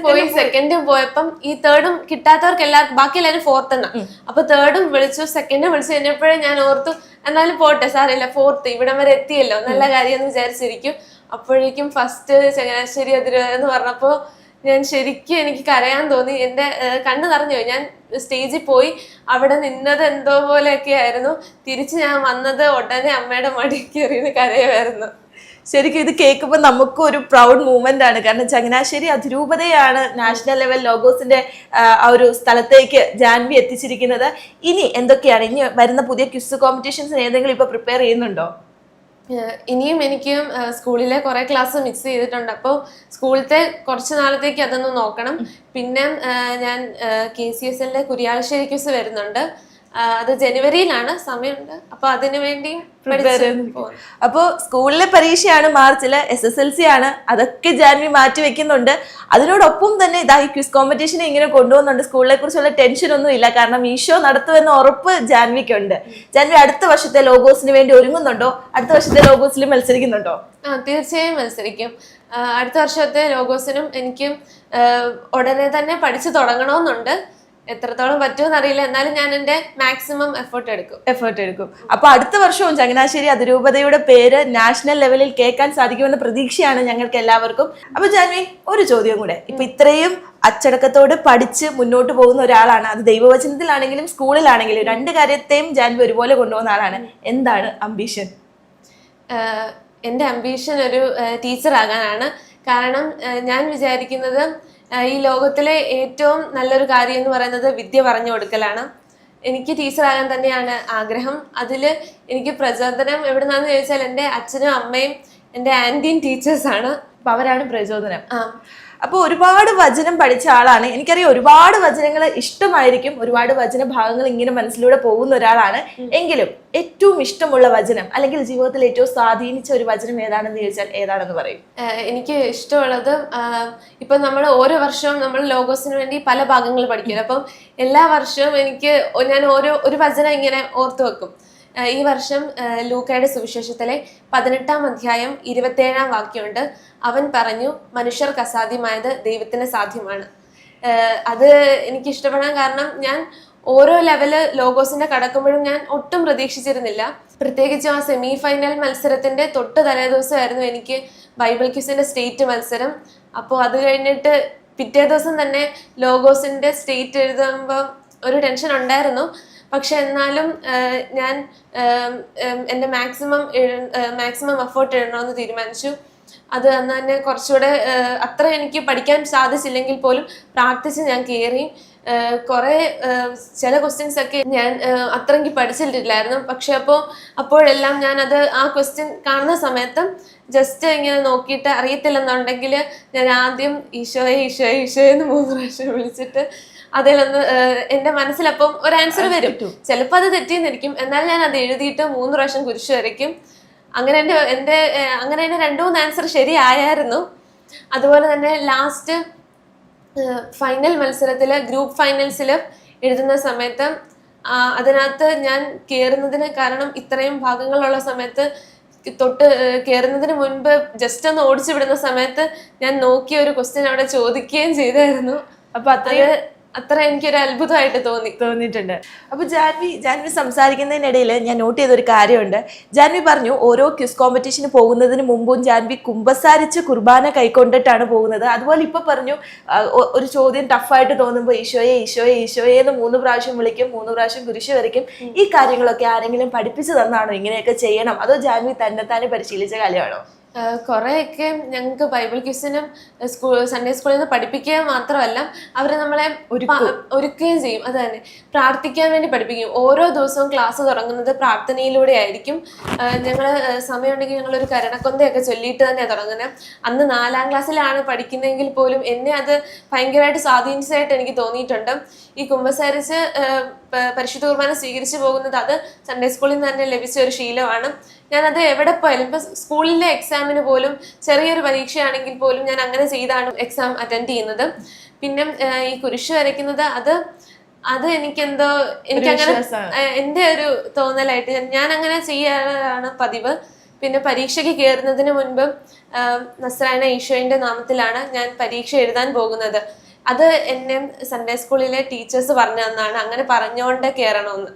പോയി. സെക്കൻഡും പോയപ്പം ഈ തേർഡും കിട്ടാത്തവർക്ക് എല്ലാവർക്കും ബാക്കി എല്ലാവരും ഫോർത്ത് എന്നാ. അപ്പൊ തേർഡും വിളിച്ചു സെക്കൻഡും വിളിച്ചു കഴിഞ്ഞപ്പോഴേ ഞാൻ ഓർത്തു എന്നാലും പോട്ടെ സാറില്ല ഫോർത്ത് ഇവിടം വരെ എത്തിയല്ലോ നല്ല കാര്യം എന്ന് വിചാരിച്ചിരിക്കും. അപ്പോഴേക്കും ഫസ്റ്റ് ചങ്ങനാശ്ശേരി അതിര് എന്ന് പറഞ്ഞപ്പോൾ ഞാൻ ശരിക്കും എനിക്ക് കരയാൻ തോന്നി. എന്റെ കണ്ണു നിറഞ്ഞു ഞാൻ സ്റ്റേജിൽ പോയി അവിടെ നിന്നത് എന്തോ പോലെയൊക്കെ ആയിരുന്നു. തിരിച്ച് ഞാൻ വന്നത് ഉടനെ അമ്മയുടെ മടി കയറിയെന്ന് കരയുമായിരുന്നു. ശരിക്കും ഇത് കേൾക്കുമ്പോൾ നമുക്കും ഒരു പ്രൗഡ് മൂവ്മെന്റ് ആണ്. കാരണം ചങ്ങനാശ്ശേരി അതിരൂപതയാണ് നാഷണൽ ലെവൽ ലോഗോസിന്റെ ആ, ഒരു സ്ഥലത്തേക്ക് ജാൻവി എത്തിച്ചിരിക്കുന്നത്. ഇനി എന്തൊക്കെയാണ്? ഇനി വരുന്ന പുതിയ ക്വിസ് കോമ്പറ്റീഷൻസിന് ഏതെങ്കിലും ഇപ്പൊ പ്രിപ്പയർ ചെയ്യുന്നുണ്ടോ? ഇനിയും എനിക്ക് സ്കൂളിലെ കുറെ ക്ലാസ് മിക്സ് ചെയ്തിട്ടുണ്ട്. അപ്പോൾ സ്കൂളിലത്തെ കുറച്ച് നാളത്തേക്ക് അതൊന്ന് നോക്കണം. പിന്നെ ഞാൻ കെ സി എസ് എല്ലിന്റെ കുരിയാശ്ശേരി ക്യൂസ് വരുന്നുണ്ട്. അത് ജനുവരിയിലാണ് സമയമുണ്ട്. അപ്പൊ അതിനുവേണ്ടി. അപ്പോ സ്കൂളിലെ പരീക്ഷയാണ് മാർച്ചിൽ എസ് എസ് എൽ സി ആണ്. അതൊക്കെ ജാൻവി മാറ്റി വെക്കുന്നുണ്ട്. അതിനോടൊപ്പം തന്നെ ഇതാ ഈ ക്വിസ് കോമ്പറ്റീഷനെ ഇങ്ങനെ കൊണ്ടുപോകുന്നുണ്ട്. സ്കൂളിനെ കുറിച്ചുള്ള ടെൻഷൻ ഒന്നും ഇല്ല. കാരണം ഈശോ നടത്തുമെന്ന ഉറപ്പ് ജാൻവിക്കുണ്ട്. ജാൻവി അടുത്ത വർഷത്തെ ലോഗോസിന് വേണ്ടി ഒരുങ്ങുന്നുണ്ടോ? അടുത്ത വർഷത്തെ ലോഗോസിൽ മത്സരിക്കുന്നുണ്ടോ? ആ തീർച്ചയായും മത്സരിക്കും. അടുത്ത വർഷത്തെ ലോഗോസിനും എനിക്കും ഉടനെ തന്നെ പഠിച്ചു തുടങ്ങണമെന്നുണ്ട്. എത്രത്തോളം പറ്റുമെന്ന് അറിയില്ല. എന്നാലും ഞാൻ എന്റെ മാക്സിമം എഫേർട്ട് എടുക്കും. എഫേർട്ട് എടുക്കും. അപ്പൊ അടുത്ത വർഷവും ചങ്ങനാശ്ശേരി അതിരൂപതയുടെ പേര് നാഷണൽ ലെവലിൽ കേൾക്കാൻ സാധിക്കുമെന്ന പ്രതീക്ഷയാണ് ഞങ്ങൾക്ക് എല്ലാവർക്കും. അപ്പൊ ജാൻവി ഒരു ചോദ്യം കൂടെ. ഇപ്പൊ ഇത്രയും അച്ചടക്കത്തോട് പഠിച്ച് മുന്നോട്ട് പോകുന്ന ഒരാളാണ്. അത് ദൈവവചനത്തിലാണെങ്കിലും സ്കൂളിലാണെങ്കിലും രണ്ട് കാര്യത്തെയും ജാൻവി ഒരുപോലെ കൊണ്ടുപോകുന്ന ആളാണ്. എന്താണ് അംബീഷൻ എന്റെ എന്റെ അംബീഷൻ ഒരു ടീച്ചർ ആകാനാണ്. കാരണം ഞാൻ വിചാരിക്കുന്നത് ഈ ലോകത്തിലെ ഏറ്റവും നല്ലൊരു കാര്യം എന്ന് പറയുന്നത് വിദ്യ പറഞ്ഞു കൊടുക്കലാണ്. എനിക്ക് ടീച്ചറാകാൻ തന്നെയാണ് ആഗ്രഹം. അതിൽ എനിക്ക് പ്രചോദനം എവിടുന്നാന്ന് ചോദിച്ചാൽ എന്റെ അച്ഛനും അമ്മയും എന്റെ ആന്റിയും ടീച്ചേഴ്സാണ് അപ്പം അവരാണ് പ്രചോദനം. ആ. അപ്പോൾ ഒരുപാട് വചനം പഠിച്ച ആളാണ്. എനിക്കറിയാം ഒരുപാട് വചനങ്ങൾ ഇഷ്ടമായിരിക്കും. ഒരുപാട് വചന ഭാഗങ്ങൾ ഇങ്ങനെ മനസ്സിലൂടെ പോകുന്ന ഒരാളാണ്. എങ്കിലും ഏറ്റവും ഇഷ്ടമുള്ള വചനം അല്ലെങ്കിൽ ജീവിതത്തിൽ ഏറ്റവും സ്വാധീനിച്ച ഒരു വചനം ഏതാണെന്ന് ചോദിച്ചാൽ ഏതാണെന്ന് പറയും? എനിക്ക് ഇഷ്ടമുള്ളത് ഇപ്പൊ നമ്മൾ ഓരോ വർഷവും നമ്മൾ ലോഗോസിന് വേണ്ടി പല ഭാഗങ്ങൾ പഠിക്കും. അപ്പം എല്ലാ വർഷവും എനിക്ക് ഞാൻ ഓരോ ഒരു വചനം ഇങ്ങനെ ഓർത്തു വെക്കും. ഈ വർഷം ലൂക്കയുടെ സുവിശേഷത്തിലെ പതിനെട്ടാം അധ്യായം ഇരുപത്തേഴാം വാക്യമുണ്ട്. അവൻ പറഞ്ഞു മനുഷ്യർക്ക് അസാധ്യമായത് ദൈവത്തിന് സാധ്യമാണ്. അത് എനിക്ക് ഇഷ്ടപ്പെടാൻ കാരണം ഞാൻ ഓരോ ലെവൽ ലോഗോസിന്റെ കടക്കുമ്പോഴും ഞാൻ ഒട്ടും പ്രതീക്ഷിച്ചിരുന്നില്ല. പ്രത്യേകിച്ചും ആ സെമി ഫൈനൽ മത്സരത്തിന്റെ തൊട്ട് തലേ ദിവസമായിരുന്നു എനിക്ക് ബൈബിൾ ക്യൂസിന്റെ സ്റ്റേറ്റ് മത്സരം. അപ്പോൾ അത് കഴിഞ്ഞിട്ട് പിറ്റേ ദിവസം തന്നെ ലോഗോസിന്റെ സ്റ്റേറ്റ് എഴുതുമ്പോൾ ഒരു ടെൻഷൻ ഉണ്ടായിരുന്നു. പക്ഷെ എന്നാലും ഞാൻ എന്റെ മാക്സിമം മാക്സിമം എഫേർട്ട് ഇടണമെന്ന് തീരുമാനിച്ചു. അത് അന്ന് തന്നെ കുറച്ചുകൂടെ അത്ര എനിക്ക് പഠിക്കാൻ സാധിച്ചില്ലെങ്കിൽ പോലും പ്രാർത്ഥിച്ച് ഞാൻ കയറി. കുറേ ചില ക്വസ്റ്റ്യൻസ് ഒക്കെ ഞാൻ അത്രയ്ക്ക് പഠിച്ചിട്ടില്ലായിരുന്നു. പക്ഷെ അപ്പോൾ അപ്പോഴെല്ലാം അത് ആ ക്വസ്റ്റ്യൻ കാണുന്ന സമയത്ത് ജസ്റ്റ് ഇങ്ങനെ നോക്കിയിട്ട് അറിയത്തില്ലെന്നുണ്ടെങ്കിൽ ഞാൻ ആദ്യം ഈശോയെ ഈശോയെ ഈശോയെന്ന് മൂന്ന് പ്രാവശ്യം വിളിച്ചിട്ട് അതിലൊന്ന് നിന്ന് എന്റെ മനസ്സിലപ്പം ഒരു ആൻസർ വരും. ചിലപ്പോൾ അത് തെറ്റിയെന്നിരിക്കും. എന്നാൽ ഞാൻ അത് എഴുതിയിട്ട് മൂന്ന് പ്രാവശ്യം കുരിശു വരയ്ക്കും. അങ്ങനെ എന്റെ എന്റെ അങ്ങനെ എന്റെ രണ്ട് മൂന്ന് ആൻസർ ശരിയായായിരുന്നു. അതുപോലെ തന്നെ ലാസ്റ്റ് ഫൈനൽ മത്സരത്തിൽ ഗ്രൂപ്പ് ഫൈനൽസിൽ എഴുതുന്ന സമയത്ത് അതിനകത്ത് ഞാൻ കയറുന്നതിന് കാരണം ഇത്രയും ഭാഗങ്ങളുള്ള സമയത്ത് തൊട്ട് കയറുന്നതിന് മുൻപ് ജസ്റ്റ് ഒന്ന് ഓടിച്ചു വിടുന്ന സമയത്ത് ഞാൻ നോക്കിയ ഒരു ക്വസ്റ്റ്യൻ അവിടെ ചോദിക്കുകയും ചെയ്തായിരുന്നു. അപ്പൊ അത്രയും അത് അത്ര എനിക്കൊരു അത്ഭുതമായിട്ട് തോന്നി. തോന്നിയിട്ടുണ്ട്. അപ്പൊ ജാൻവി ജാൻവി സംസാരിക്കുന്നതിനിടയിൽ ഞാൻ നോട്ട് ചെയ്ത ഒരു കാര്യമുണ്ട്. ജാൻവി പറഞ്ഞു ഓരോ ക്വിസ് കോമ്പറ്റീഷന് പോകുന്നതിന് മുമ്പും ജാൻവി കുമ്പസാരിച്ച് കുർബാന കൈക്കൊണ്ടിട്ടാണ് പോകുന്നത്. അതുപോലെ ഇപ്പൊ പറഞ്ഞു ഒരു ചോദ്യം ടഫായിട്ട് തോന്നുമ്പോൾ ഈശോയെ ഈശോയെ ഈശോയെ എന്ന് മൂന്ന് പ്രാവശ്യം വിളിക്കും മൂന്ന് പ്രാവശ്യം കുരിശ് വരയ്ക്കും. ഈ കാര്യങ്ങളൊക്കെ ആരെങ്കിലും പഠിപ്പിച്ചു തന്നാണോ ഇങ്ങനെയൊക്കെ ചെയ്യണം? അതോ ജാൻവി തന്നെ തന്നെ പരിശീലിച്ച കാര്യമാണോ? കുറെയൊക്കെ ഞങ്ങൾക്ക് ബൈബിൾ ക്യൂസിനും സ്കൂൾ സൺഡേ സ്കൂളിൽ നിന്ന് പഠിപ്പിക്കുക മാത്രമല്ല അവർ നമ്മളെ ഒരുക്കുകയും ചെയ്യും. അത് തന്നെ. പ്രാർത്ഥിക്കാൻ വേണ്ടി പഠിപ്പിക്കും. ഓരോ ദിവസവും ക്ലാസ് തുടങ്ങുന്നത് പ്രാർത്ഥനയിലൂടെ ആയിരിക്കും. ഞങ്ങൾ സമയമുണ്ടെങ്കിൽ ഞങ്ങൾ ഒരു കരണക്കൊന്തയൊക്കെ ചൊല്ലിയിട്ട് തന്നെയാണ് തുടങ്ങുന്നത് അന്ന് നാലാം ക്ലാസ്സിലാണ് പഠിക്കുന്നതെങ്കിൽ പോലും എന്നെ അത് ഭയങ്കരമായിട്ട് സ്വാധീനിച്ചതായിട്ട് എനിക്ക് തോന്നിയിട്ടുണ്ട്. ഈ കുംഭസാരിച്ച് പരിശുദ്ധ കുർബാന സ്വീകരിച്ചു പോകുന്നത് അത് സൺഡേ സ്കൂളിൽ നിന്ന് തന്നെ ലഭിച്ച ഒരു ശീലമാണ്. ഞാനത് എവിടെ പോയാലും ഇപ്പം സ്കൂളിലെ എക്സാമിന് പോലും ചെറിയൊരു പരീക്ഷയാണെങ്കിൽ പോലും ഞാൻ അങ്ങനെ ചെയ്താണ് എക്സാം അറ്റൻഡ് ചെയ്യുന്നത്. പിന്നെ ഈ കുരിശ് വരയ്ക്കുന്നത് അത് അത് എനിക്കെന്തോ എനിക്കങ്ങനെ എന്റെ ഒരു തോന്നലായിട്ട് ഞാൻ- അങ്ങനെ ചെയ്യാറാണ് പതിവ്. പിന്നെ പരീക്ഷയ്ക്ക് കയറുന്നതിന് മുൻപ് ആഹ് നസ്രായന ഈശോയുടെ നാമത്തിലാണ് ഞാൻ പരീക്ഷ എഴുതാൻ പോകുന്നത്. അത് എന്നെ സൺഡേ സ്കൂളിലെ ടീച്ചേഴ്സ് പറഞ്ഞു തന്നാണ്. അങ്ങനെ പറഞ്ഞുകൊണ്ട് കയറണമെന്ന്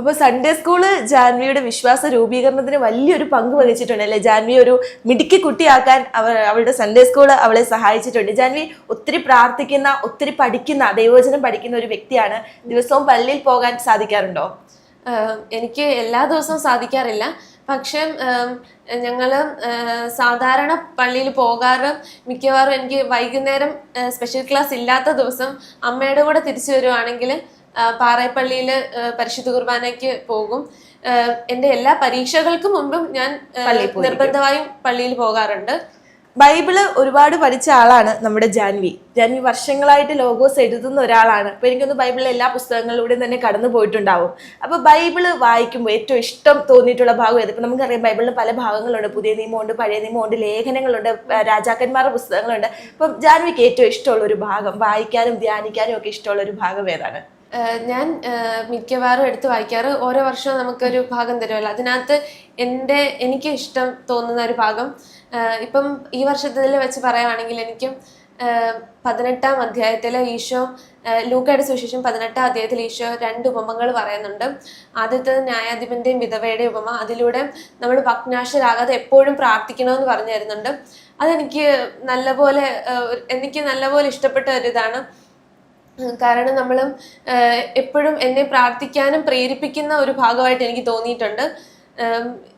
അപ്പോൾ സൺഡേ സ്കൂൾ ജാൻവിയുടെ വിശ്വാസ രൂപീകരണത്തിന് വലിയൊരു പങ്ക് വഹിച്ചിട്ടുണ്ട് അല്ലേ? ജാൻവി ഒരു മിടുക്കി കുട്ടിയാക്കാൻ അവർ അവളുടെ സൺഡേ സ്കൂൾ അവളെ സഹായിച്ചിട്ടുണ്ട്. ജാൻവി ഒത്തിരി പ്രാർത്ഥിക്കുന്ന ഒത്തിരി പഠിക്കുന്ന ദൈവവചനം പഠിക്കുന്ന ഒരു വ്യക്തിയാണ്. ദിവസവും പള്ളിയിൽ പോകാൻ സാധിക്കാറുണ്ടോ? എനിക്ക് എല്ലാ ദിവസവും സാധിക്കാറില്ല. പക്ഷേ ഞങ്ങൾ സാധാരണ പള്ളിയിൽ പോകാറ് മിക്കവാറും എനിക്ക് വൈകുന്നേരം സ്പെഷ്യൽ ക്ലാസ് ഇല്ലാത്ത ദിവസം അമ്മയുടെ കൂടെ തിരിച്ചു വരുവാണെങ്കിൽ പാറയപ്പള്ളിയിൽ പരിശുദ്ധ കുർബാനയ്ക്ക് പോകും. എന്റെ എന്റെ എല്ലാ പരീക്ഷകൾക്കും മുമ്പും ഞാൻ. നിർബന്ധമായും പള്ളിയിൽ പോകാറുണ്ട്. ബൈബിൾ ഒരുപാട് പഠിച്ച ആളാണ് നമ്മുടെ ജാൻവി. ജാൻവി വർഷങ്ങളായിട്ട് ലോഗോസ് എഴുതുന്ന ഒരാളാണ്. അപ്പൊ എനിക്കൊന്ന് ബൈബിളിലെ എല്ലാ പുസ്തകങ്ങളിലൂടെയും തന്നെ കടന്നു പോയിട്ടുണ്ടാവും. അപ്പൊ ബൈബിൾ വായിക്കുമ്പോൾ ഏറ്റവും ഇഷ്ടം തോന്നിയിട്ടുള്ള ഭാഗം ഏത്? ഇപ്പൊ നമുക്കറിയാം ബൈബിളിന് പല ഭാഗങ്ങളുണ്ട്. പുതിയ നിയമമുണ്ട് പഴയ നിയമമുണ്ട് ലേഖനങ്ങളുണ്ട് രാജാക്കന്മാരുടെ പുസ്തകങ്ങളുണ്ട്. അപ്പം ജാൻവിക്ക് ഏറ്റവും ഇഷ്ടമുള്ള ഒരു ഭാഗം വായിക്കാനും ധ്യാനിക്കാനും ഒക്കെ ഇഷ്ടമുള്ള ഒരു ഭാഗം ഏതാണ്? ഞാൻ മിക്കവാറും എടുത്ത് വായിക്കാറ്. ഓരോ വർഷവും നമുക്കൊരു ഭാഗം തരുമല്ലോ. അതിനകത്ത് എന്റെ എനിക്ക് ഇഷ്ടം തോന്നുന്ന ഒരു ഭാഗം. ഇപ്പം ഈ വർഷത്തിൽ വെച്ച് പറയുകയാണെങ്കിൽ എനിക്കും പതിനെട്ടാം അധ്യായത്തിൽ ഈശോ ലൂക്കയുടെ സുവിശേഷം പതിനെട്ടാം അധ്യായത്തിൽ ഈശോ രണ്ട് ഉപമകൾ പറയുന്നുണ്ട്. ആദ്യത്തേത് ന്യായാധിപന്റെയും വിധവയുടെയും ഉപമ. അതിലൂടെ നമ്മൾ ഭഗ്നാശരാകാതെ എപ്പോഴും പ്രാർത്ഥിക്കണമെന്ന് പറഞ്ഞു തരുന്നുണ്ട്. അതെനിക്ക് നല്ലപോലെ എനിക്ക് നല്ലപോലെ ഇഷ്ടപ്പെട്ട ഒരു ഇതാണ്. ഉം, കാരണം നമ്മളും എപ്പോഴും എന്നെ പ്രാർത്ഥിക്കാനും പ്രേരിപ്പിക്കുന്ന ഒരു ഭാഗമായിട്ട് എനിക്ക് തോന്നിയിട്ടുണ്ട്.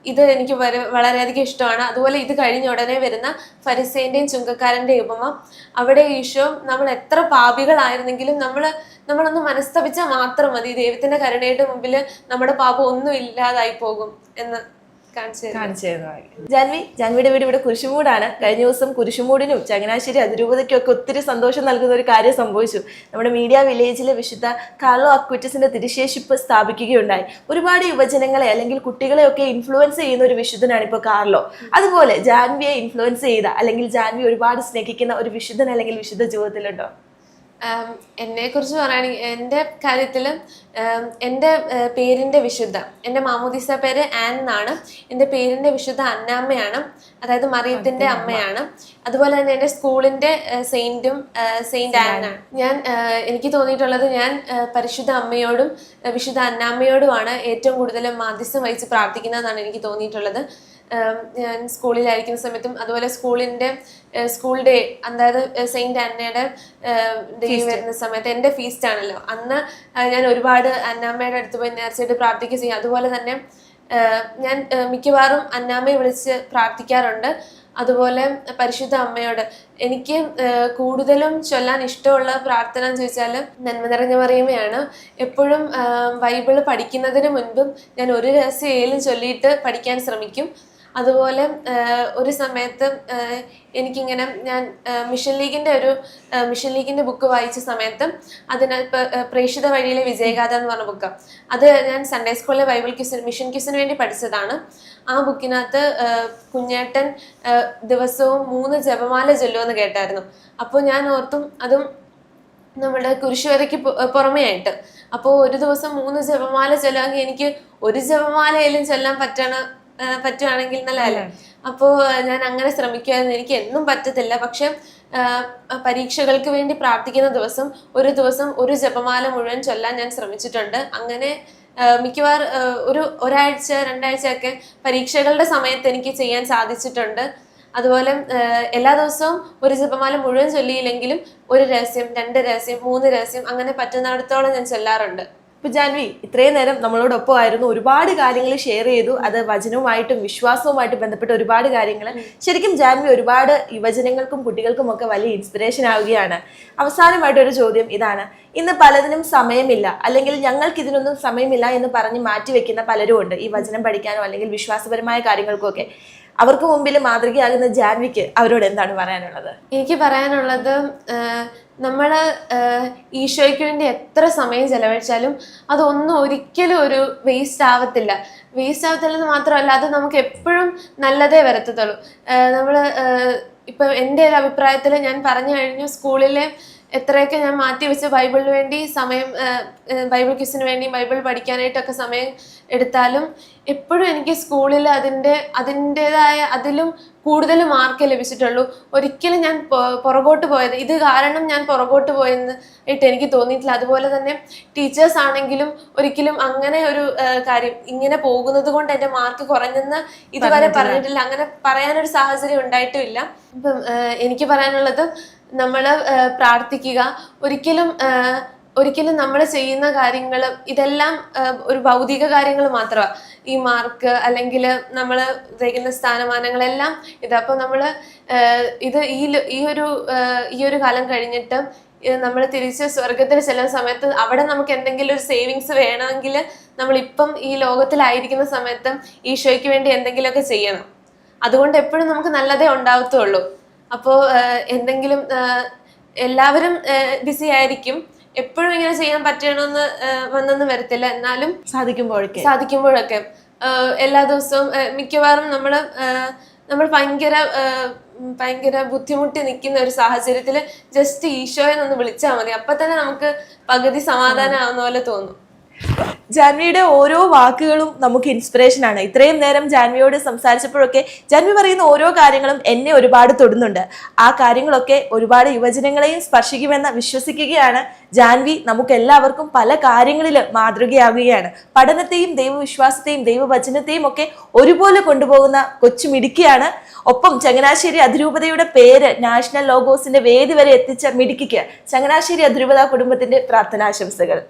ഇത് എനിക്ക് വര- വളരെയധികം ഇഷ്ടമാണ്. അതുപോലെ ഇത് കഴിഞ്ഞ ഉടനെ വരുന്ന ഫരിസേന്റെയും ചുങ്കക്കാരന്റെയും ഉപമ. അവിടെ ഈശോ നമ്മൾ എത്ര പാപികളായിരുന്നെങ്കിലും നമ്മൾ നമ്മളൊന്ന് മനസ്തപിച്ചാൽ മാത്രം മതി. ദൈവത്തിന്റെ കരുണയുടെ മുമ്പിൽ നമ്മുടെ പാപം ഒന്നും ഇല്ലാതായി പോകും എന്ന് ജാൻവി ജാൻവിയുടെ വീട് ഇവിടെ കുരിശുമൂടാണ്. കഴിഞ്ഞ ദിവസം കുരിശുമൂടിനും ചങ്ങനാശ്ശേരി അതിരൂപതയ്ക്കും ഒക്കെ ഒത്തിരി സന്തോഷം നൽകുന്ന ഒരു കാര്യം സംഭവിച്ചു. നമ്മുടെ മീഡിയ വില്ലേജിലെ വിശുദ്ധ കാർലോ അക്വിറ്റസിന്റെ തിരിശേഷിപ്പ് സ്ഥാപിക്കുകയുണ്ടായി. ഒരുപാട് യുവജനങ്ങളെ അല്ലെങ്കിൽ കുട്ടികളെ ഒക്കെ ഇൻഫ്ലുവൻസ് ചെയ്യുന്ന ഒരു വിശുദ്ധനാണ് ഇപ്പോൾ കാർലോ. അതുപോലെ ജാൻവിയെ ഇൻഫ്ലുവൻസ് ചെയ്ത അല്ലെങ്കിൽ ജാൻവി ഒരുപാട് സ്നേഹിക്കുന്ന ഒരു വിശുദ്ധൻ അല്ലെങ്കിൽ വിശുദ്ധ ജീവിതത്തിലുണ്ടോ? എന്നെ കുറിച്ച് പറയുകയാണെങ്കിൽ എന്റെ കാര്യത്തിൽ എന്റെ പേരിന്റെ വിശുദ്ധ എന്റെ മാമോദീസ പേര് ആൻ എന്നാണ്. എന്റെ പേരിന്റെ വിശുദ്ധ അന്നാമ്മയാണ്. അതായത് മറിയത്തിന്റെ അമ്മയാണ്. അതുപോലെ തന്നെ എന്റെ സ്കൂളിന്റെ സെയിന്റും സെയിന്റ് ആനാണ് ഞാൻ എനിക്ക് തോന്നിയിട്ടുള്ളത് ഞാൻ പരിശുദ്ധ അമ്മയോടും വിശുദ്ധ അന്നാമ്മയോടുമാണ് ഏറ്റവും കൂടുതൽ മാധ്യസ്ഥം വഹിച്ച് പ്രാർത്ഥിക്കുന്നതെന്നാണ് എനിക്ക് തോന്നിയിട്ടുള്ളത്. ഞാൻ സ്കൂളിലായിരിക്കുന്ന സമയത്തും അതുപോലെ സ്കൂളിന്റെ സ്കൂൾ ഡേ അതായത് സെയിന്റ് അന്നയുടെ ഡേ വരുന്ന സമയത്ത് എന്റെ ഫീസ്റ്റ് ആണല്ലോ. അന്ന് ഞാൻ ഒരുപാട് അന്നാമ്മയുടെ അടുത്ത് പോയി നേർച്ചയായിട്ട് പ്രാർത്ഥിക്കുക ചെയ്യും. അതുപോലെ തന്നെ ഞാൻ മിക്കവാറും അന്നാമ്മയെ വിളിച്ച് പ്രാർത്ഥിക്കാറുണ്ട്. അതുപോലെ പരിശുദ്ധ അമ്മയോട്. എനിക്ക് കൂടുതലും ചൊല്ലാൻ ഇഷ്ടമുള്ള പ്രാർത്ഥന എന്ന് ചോദിച്ചാൽ നന്മ നിറഞ്ഞ പറയുമ്പോഴാണ് എപ്പോഴും ബൈബിൾ ബൈബിൾ പഠിക്കുന്നതിന് മുൻപും ഞാൻ ഒരു രഹസ്യം ചൊല്ലിയിട്ട് പഠിക്കാൻ ശ്രമിക്കും. അതുപോലെ ഒരു സമയത്ത് എനിക്കിങ്ങനെ ഞാൻ മിഷൻ ലീഗിന്റെ ഒരു മിഷൻ ലീഗിന്റെ ബുക്ക് വായിച്ച സമയത്ത് അതിന് പ്രേക്ഷിത വഴിയിലെ വിജയഗാഥ എന്ന് പറഞ്ഞ ബുക്ക്. അത് ഞാൻ സൺഡേ സ്കൂളിലെ ബൈബിൾ ക്യൂസിന് മിഷൻ ക്യൂസിന് വേണ്ടി പഠിച്ചതാണ്. ആ ബുക്കിനകത്ത് കുഞ്ഞേട്ടൻ ദിവസവും മൂന്ന് ജപമാല ചൊല്ലുമെന്ന് കേട്ടായിരുന്നു. അപ്പോൾ ഞാൻ ഓർത്തും അതും നമ്മുടെ കുരിശുവരയ്ക്ക് ആയിട്ട് അപ്പോൾ ഒരു ദിവസം മൂന്ന് ജപമാല ചൊല്ലാമെങ്കിൽ എനിക്ക് ഒരു ജപമാലയിലും ചൊല്ലാൻ പറ്റണ പറ്റുവാണെങ്കിൽ നല്ലതല്ലേ? അപ്പോ ഞാൻ അങ്ങനെ ശ്രമിക്കുമായിരുന്നു എനിക്ക് എന്നും പറ്റത്തില്ല. പക്ഷെ പരീക്ഷകൾക്ക് വേണ്ടി പ്രാർത്ഥിക്കുന്ന ദിവസം ഒരു ദിവസം ഒരു ജപമാല മുഴുവൻ ചൊല്ലാൻ ഞാൻ ശ്രമിച്ചിട്ടുണ്ട്. അങ്ങനെ മിക്കവാറും ഒരു ഒരാഴ്ച രണ്ടാഴ്ചയൊക്കെ പരീക്ഷകളുടെ സമയത്ത് എനിക്ക് ചെയ്യാൻ സാധിച്ചിട്ടുണ്ട്. അതുപോലെ എല്ലാ ദിവസവും ഒരു ജപമാല മുഴുവൻ ചൊല്ലിയില്ലെങ്കിലും ഒരു രഹസ്യം രണ്ട് രഹസ്യം മൂന്ന് രഹസ്യം അങ്ങനെ പറ്റുന്നിടത്തോളം ഞാൻ ചൊല്ലാറുണ്ട്. ഇപ്പൊ ജാൻവി ഇത്രയും നേരം നമ്മളോടൊപ്പം ആയിരുന്നു ഒരുപാട് കാര്യങ്ങൾ ഷെയർ ചെയ്തു. അത് വചനവുമായിട്ടും വിശ്വാസവുമായിട്ട് ബന്ധപ്പെട്ട ഒരുപാട് കാര്യങ്ങൾ. ശരിക്കും ജാൻവി ഒരുപാട് യുവജനങ്ങൾക്കും കുട്ടികൾക്കും ഒക്കെ വലിയ ഇൻസ്പിറേഷൻ ആവുകയാണ്. അവസാനമായിട്ട് ഒരു ചോദ്യം ഇതാണ്. ഇന്ന് പലതിനും സമയമില്ല. അല്ലെങ്കിൽ ഞങ്ങൾക്ക് ഇതിനൊന്നും സമയമില്ല എന്ന് പറഞ്ഞ് മാറ്റിവെക്കുന്ന പലരും ഉണ്ട്. ഈ വചനം പഠിക്കാനോ അല്ലെങ്കിൽ വിശ്വാസപരമായ കാര്യങ്ങൾക്കും ഒക്കെ. അവർക്ക് മുമ്പിൽ മാതൃകയാകുന്ന ജാൻവിക്ക് അവരോട് എന്താണ് പറയാനുള്ളത്? എനിക്ക് പറയാനുള്ളത് നമ്മൾ ഈശോയ്ക്ക് വേണ്ടി എത്ര സമയം ചെലവഴിച്ചാലും അതൊന്നും ഒരിക്കലും ഒരു വേസ്റ്റ് ആവത്തില്ല. വേസ്റ്റ് ആവത്തില്ലെന്ന് മാത്രമല്ല അത് നമുക്ക് എപ്പോഴും നല്ലതേ വരത്തത്തുള്ളൂ. നമ്മൾ ഇപ്പം എന്റെ ഒരു അഭിപ്രായത്തിൽ ഞാൻ പറഞ്ഞു കഴിഞ്ഞു സ്കൂളിലെ എത്രയൊക്കെ ഞാൻ മാറ്റി വെച്ച് ബൈബിളിന് വേണ്ടി സമയം ബൈബിൾ ക്വിസിന് വേണ്ടി ബൈബിൾ പഠിക്കാനായിട്ടൊക്കെ സമയം എടുത്താലും എപ്പോഴും എനിക്ക് സ്കൂളിൽ അതിന്റെ അതിന്റേതായ അതിലും കൂടുതൽ മാർക്ക് ലഭിച്ചിട്ടുള്ളൂ. ഒരിക്കലും ഞാൻ പുറകോട്ട് പോയത് ഇത് കാരണം ഞാൻ പുറകോട്ട് പോയെന്ന് ആയിട്ട് എനിക്ക് തോന്നിയിട്ടില്ല. അതുപോലെ തന്നെ ടീച്ചേഴ്സ് ആണെങ്കിലും ഒരിക്കലും അങ്ങനെ ഒരു കാര്യം ഇങ്ങനെ പോകുന്നത് കൊണ്ട് എന്റെ മാർക്ക് കുറഞ്ഞെന്ന് ഇതുവരെ പറഞ്ഞിട്ടില്ല. അങ്ങനെ പറയാനൊരു സാഹചര്യം ഉണ്ടായിട്ടുമില്ല ഇപ്പം എനിക്ക് പറയാനുള്ളത് നമ്മൾ പ്രാർത്ഥിക്കുക. ഒരിക്കലും ഒരിക്കലും നമ്മൾ ചെയ്യുന്ന കാര്യങ്ങൾ ഇതെല്ലാം ഒരു ഭൗതിക കാര്യങ്ങൾ മാത്രമാണ് ഈ മാർക്ക് അല്ലെങ്കിൽ നമ്മൾ ഉദ്ദേശിക്കുന്ന സ്ഥാനമാനങ്ങളെല്ലാം ഇത്. അപ്പോൾ നമ്മൾ ഇത് ഈ ഈ ഒരു ഈ ഒരു കാലം കഴിഞ്ഞിട്ട് നമ്മൾ തിരിച്ച് സ്വർഗത്തിൽ ചെല്ലുന്ന സമയത്ത് അവിടെ നമുക്ക് എന്തെങ്കിലും ഒരു സേവിങ്സ് വേണമെങ്കിൽ നമ്മളിപ്പം ഈ ലോകത്തിലായിരിക്കുന്ന സമയത്ത് ഈശോയ്ക്ക് വേണ്ടി എന്തെങ്കിലുമൊക്കെ ചെയ്യണം. അതുകൊണ്ട് എപ്പോഴും നമുക്ക് നല്ലതേ ഉണ്ടാവത്തുള്ളൂ. അപ്പോൾ എന്തെങ്കിലും എല്ലാവരും ബിസി ആയിരിക്കും. എപ്പോഴും ഇങ്ങനെ ചെയ്യാൻ പറ്റണമെന്ന് വന്നെന്ന് വരത്തില്ല. എന്നാലും സാധിക്കുമ്പോഴൊക്കെ. സാധിക്കുമ്പോഴൊക്കെ. എല്ലാ ദിവസവും മിക്കവാറും നമ്മൾ നമ്മൾ ഭയങ്കര ഭയങ്കര ബുദ്ധിമുട്ടി നിൽക്കുന്ന ഒരു സാഹചര്യത്തിൽ ജസ്റ്റ് ഈശോയെ ഒന്ന് വിളിച്ചാൽ മതി. അപ്പം തന്നെ നമുക്ക് പകുതി സമാധാനം ആവുന്ന പോലെ തോന്നും. ജാൻവിയുടെ ഓരോ വാക്കുകളും നമുക്ക് ഇൻസ്പിറേഷൻ ആണ്. ഇത്രയും നേരം ജാൻവിയോട് സംസാരിച്ചപ്പോഴൊക്കെ ജാൻവി പറയുന്ന ഓരോ കാര്യങ്ങളും എന്നെ ഒരുപാട് തൊടുന്നുണ്ട്. ആ കാര്യങ്ങളൊക്കെ ഒരുപാട് യുവജനങ്ങളെയും സ്പർശിക്കുമെന്ന് വിശ്വസിക്കുകയാണ് ജാൻവി. നമുക്ക് എല്ലാവർക്കും പല കാര്യങ്ങളിൽ മാതൃകയാകുകയാണ് പഠനത്തെയും ദൈവവിശ്വാസത്തെയും ദൈവവചനത്തെയും ഒക്കെ ഒരുപോലെ കൊണ്ടുപോകുന്ന കൊച്ചു മിടുക്കിയാണ്. ഒപ്പം ചങ്ങനാശ്ശേരി അതിരൂപതയുടെ പേര് നാഷണൽ ലോഗോസിന്റെ വേദി വരെ എത്തിച്ച മിടുക്കിക്ക് ചങ്ങനാശ്ശേരി അതിരൂപത കുടുംബത്തിന്റെ പ്രാർത്ഥനാശംസകൾ.